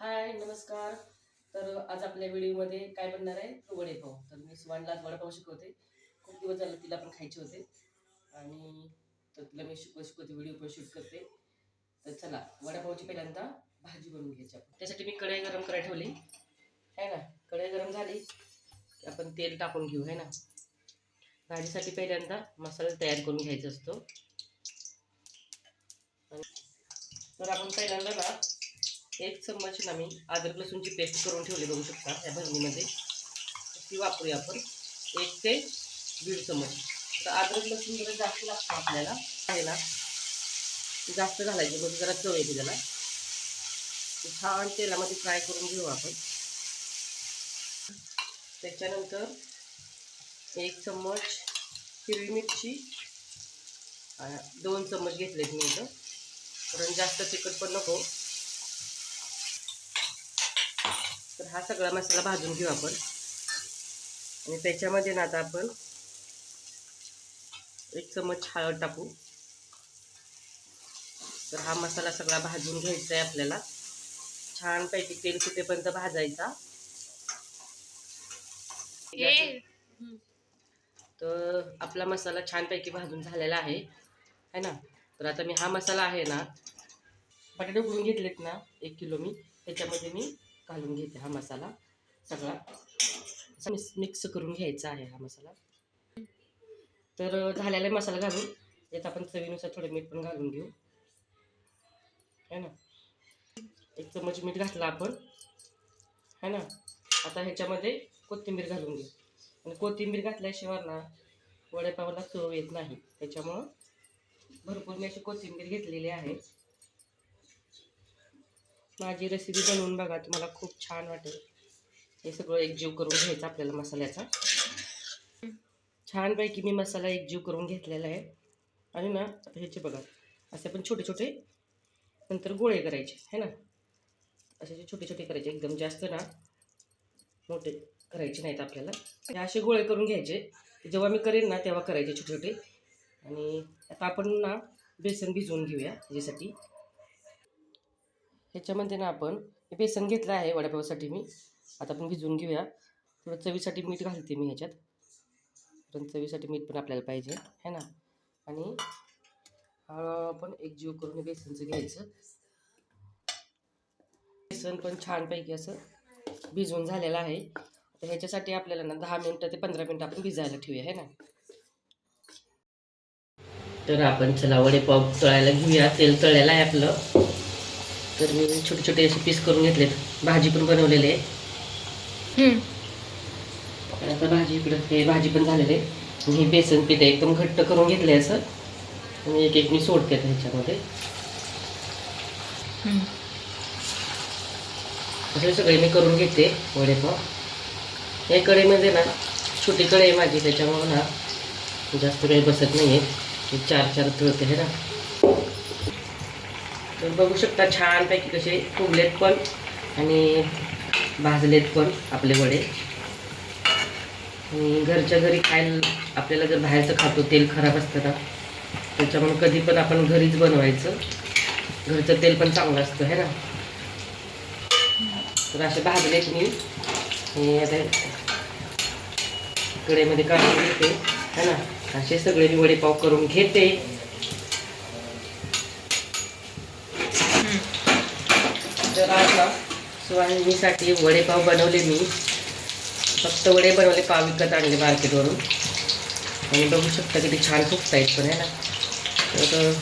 हाय नमस्कार. तर आज आपल्या व्हिडिओमध्ये काय बनणार आहे? तो वडेपाव तर मी सुवानला आज वडापाव शिकवते. खूप दिवस झाले तिला पण खायचे होते. आणि तर तिला मी शिकवत शिकवते व्हिडिओ पण शूट करते. तर चला वडापावची पहिल्यांदा भाजी बनवून घ्यायची आपण. त्यासाठी मी कढई गरम करायला ठेवली. आहे ना? कढई गरम झाली की आपण तेल टाकून घेऊ आहे ना? भाजीसाठी पहिल्यांदा मसाला तयार करून घ्यायचा असतो. तर आपण पहिल्यांदा ना एक चम्मच ना मी अद्रक लसूणची पेस्ट करून ठेवली बघू शकता या भरणीमध्ये ती वापरूया आपण. एक ते दीड चम्मच. तर अद्रक लसूण जरा जास्त लागतं आपल्याला. आहे ना? जास्त घालायचं म्हणजे जरा चव येते त्याला. छान तेलामध्ये फ्राय करून घेऊ आपण. त्याच्यानंतर एक चम्मच हिरवी मिरची. दोन चम्मच घेतलेत मी इथं. कारण जास्त तिखट पण नको तर हा सगळा मसाला भाजून घेऊ आपण. आणि त्याच्यामध्ये ना आता आपण एक चम्मच हळद टाकू. तर हा मसाला सगळा भाजून घ्यायचा आहे आपल्याला. छानपैकी तेल सुटेपर्यंत भाजायचा. तर आपला मसाला छानपैकी भाजून झालेला आहे. है ना? तर आता मी हा मसाला आहे ना बटाटे उकडून घेतलेत ना एक किलो मी. त्याच्यामध्ये मी घालून घेते हा मसाला. सगळा मिक्स करून घ्यायचा आहे हा मसाला. तर झालेला मसाला घालून यात आपण चवीनुसार थोडं मीठ पण घालून घेऊ. है ना? एक चमच मीठ घातला आपण. है ना? आता ह्याच्यामध्ये कोथिंबीर घालून घेऊ. आणि कोथिंबीर घातल्याशिवाय ना वडेपावाला चव येत नाही. त्याच्यामुळं भरपूर मी अशी कोथिंबीर घेतलेली आहे. माझी रेसिपी बनवून बघा तुम्हाला खूप छान वाटेल. हे सगळं एकजीव करून घ्यायचं आपल्याला मसाल्याचा. छानपैकी मी मसाला एकजीव करून घेतलेला आहे. आणि ना ह्याचे बघा असे पण छोटे छोटे नंतर गोळे करायचे है ना? असे जे छोटे छोटे करायचे एकदम जास्त ना मोठे करायचे नाहीत आपल्याला. हे असे गोळे करून घ्यायचे. जेव्हा मी करेन ना तेव्हा करायचे छोटे छोटे. आणि आता आपण ना बेसन भिजवून घेऊया याच्यासाठी ह्याच्यामध्ये ना आपण हे बेसन घेतलं आहे वडापावसाठी मी. आता आपण भिजवून घेऊया. थोडं चवीसाठी मीठ घालते मी ह्याच्यात. पण चवीसाठी मीठ पण आपल्याला पाहिजे है ना? आणि हळूहळू आपण एकजीव करून बेसनचं घ्यायचं. बेसन पण छानपैकी असं भिजवून झालेलं आहे. तर ह्याच्यासाठी आपल्याला ना दहा मिनटं ते पंधरा मिनटं आपण भिजायला ठेवूया है ना? तर आपण चला वडेपाव तळायला घेऊया. तेल तळलेलं आहे आपलं. तर मी छोटे छोटे असे पीस करून घेतलेत. भाजी पण बनवलेली आहे. आता भाजी इकडं हे भाजी पण झालेली आहे. हे बेसन पीठ आहे, एकदम घट्ट करून घेतले असं. आणि एक एक मी सोडते आता ह्याच्यामध्ये. असे सगळे मी करून घेते वडेपाव या कढईमध्ये ना छोटी कढई आहे माझी त्याच्यामुळं ना जास्त काही बसत नाही आहे चार चार तळते आहे ना. तर बघू शकता छानपैकी कसे फुगलेत पण आणि भाजलेत पण आपले वडे. आणि घरच्या घरी खायला आपल्याला जर बाहेरचं खातो तेल खराब असतं ना त्याच्यामुळे कधी पण आपण घरीच बनवायचं. घरचं तेल पण चांगलं असतं है ना? तर असे भाजलेत मी. आणि आता कडेमध्ये काढून घेते है ना? असे सगळे मी वडेपाव करून घेते. तर आज ना सुवाहिनीसाठी वडेपाव बनवले मी. फक्त वडे बनवले पाव विकत आणले मार्केटवरून. आणि बघू शकता किती छान फुगतायत पण आहे ना? तर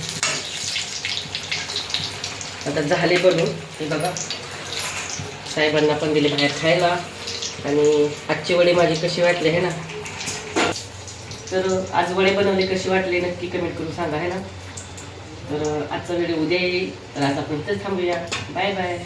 आता झाले बनवून. हे बघा. साहेबांना पण दिले बाहेर खायला. आणि आजचे वडे माझे कसे वाटले आहे ना? तर आज वडे बनवले कसे वाटले नक्की कमेंट करून सांगा आहे ना? तर आजचा व्हिडिओ उद्या येईल. तर आज आपण इथंच थांबूया. Bye bye.